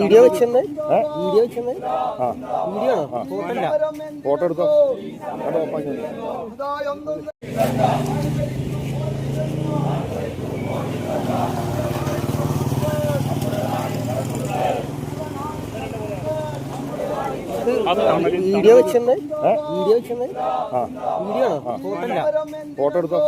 Video വെച്ചെന്ന്? Video വെച്ചെന്ന്? Video photo എടുത്തോ? വീഡിയോ വെച്ചെന്ന്? വീഡിയോ വെച്ചെന്ന്? വീഡിയോ ആണോ? ഫോട്ടോ എടുത്തോ.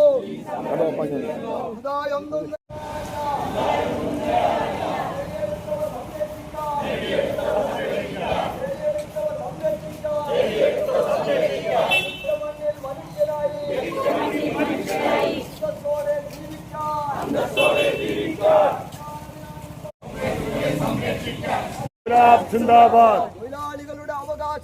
തൊഴിലാളികളുടെ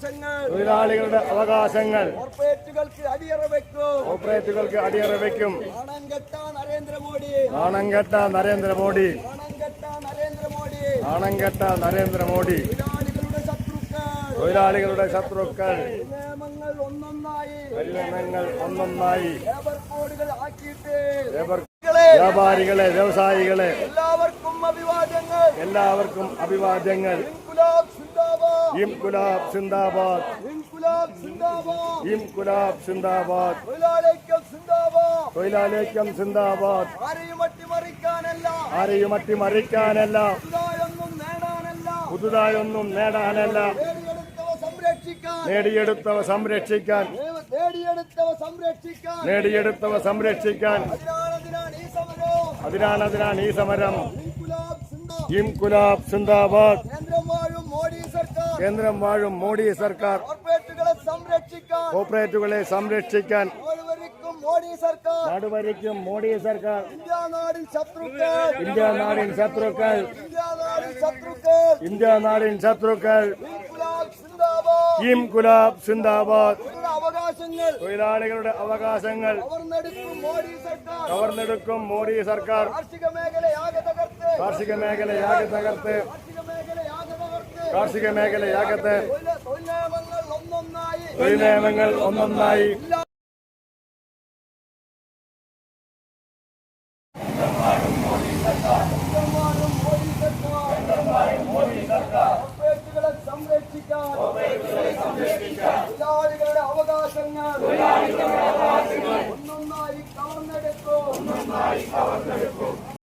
അവകാശങ്ങൾ. തൊഴിലാളികളുടെ അവകാശങ്ങൾ. കോർപ്പറേറ്റുകൾക്ക് അടിയറ വെക്കും. കോർപ്പറേറ്റുകൾക്ക് അടിയറ വയ്ക്കും നാണം കെട്ട നരേന്ദ്രമോദി. നാണം കെട്ട നരേന്ദ്രമോദി. നാണം കെട്ട നരേന്ദ്രമോദി. നാണം കെട്ട നരേന്ദ്രമോദി. തൊഴിലാളികളുടെ ശത്രുക്കൾ. തൊഴിലാളികളുടെ ശത്രുക്കൾ. നിയമങ്ങൾ ഒന്നൊന്നായി. പരിണാമങ്ങൾ ഒന്നൊന്നായി. ലേബർ കോഡുകൾ ആക്കിയിട്ട്. ലേബർ വ്യാപാരികളെ വ്യവസായികളെ. എല്ലാവർക്കും അഭിവാദ്യങ്ങൾ. എല്ലാവർക്കും അഭിവാദ്യങ്ങൾ. ഇംകുലാബ് സിന്ദാബാദ്. ഇംകുലാബ് സിന്ദാബാദ്. ഇംകുലാബ് സിന്ദാബാദ്. തൊഴിലാളിക്കം സിന്ദാബാദ്. തൊഴിലാളിക്യം സിന്ദാബാദ്. ആരെയും അട്ടിമറിക്കാനല്ല. ആരെയും അട്ടിമറിക്കാനല്ല. പുതുതായൊന്നും നേടാനല്ല. പുതുതായൊന്നും നേടാനല്ല. നേടിയെടുത്തവ സംരക്ഷിക്കാൻ. നേടിയെടുത്തവ സംരക്ഷിക്കാൻ. നേടിയെടുത്തവ സംരക്ഷിക്കാൻ. അതിനാണ് ഈ സമരം. അതിനാണ് ഈ സമരം. ഇംകുലാബ് സിന്ദാബാദ് കേന്ദ്രം വാഴും മോഡി സർക്കാർ കേന്ദ്രം വാഴും മോഡി സർക്കാർ. സംരക്ഷിക്കാൻ കോർപ്പറേറ്റുകളെ സംരക്ഷിക്കാൻ മോഡി സർക്കാർ. നടുവരിക്കും മോഡി സർക്കാർ. ഇന്ത്യ നാടിൻ ശത്രുക്കൾ. ഇന്ത്യ നാടിൻ ശത്രുക്കൾ. ഇന്ത്യ നാടിൻ ശത്രുക്കൾ. ഇന്ത്യ നാടിൻ ശത്രുക്കൾ. സിന്ദാബാദ്. ഇംകുലാബ് സിന്ദാബാദ്. അവകാശങ്ങൾ. തൊഴിലാളികളുടെ അവകാശങ്ങൾ. കവർന്നെടുക്കും മോഡി സർക്കാർ. കവർന്നെടുക്കും മോഡി സർക്കാർ. കാർഷിക മേഖലയാകെ തകർത്ത് കാർഷിക മേഖലയാകെ തകർത്ത് കാർഷിക മേഖലയാകെ തകർത്ത് കാർഷിക മേഖലയാകട്ടെ തൊഴിൽ നിയമങ്ങൾ ഒന്നൊന്നായി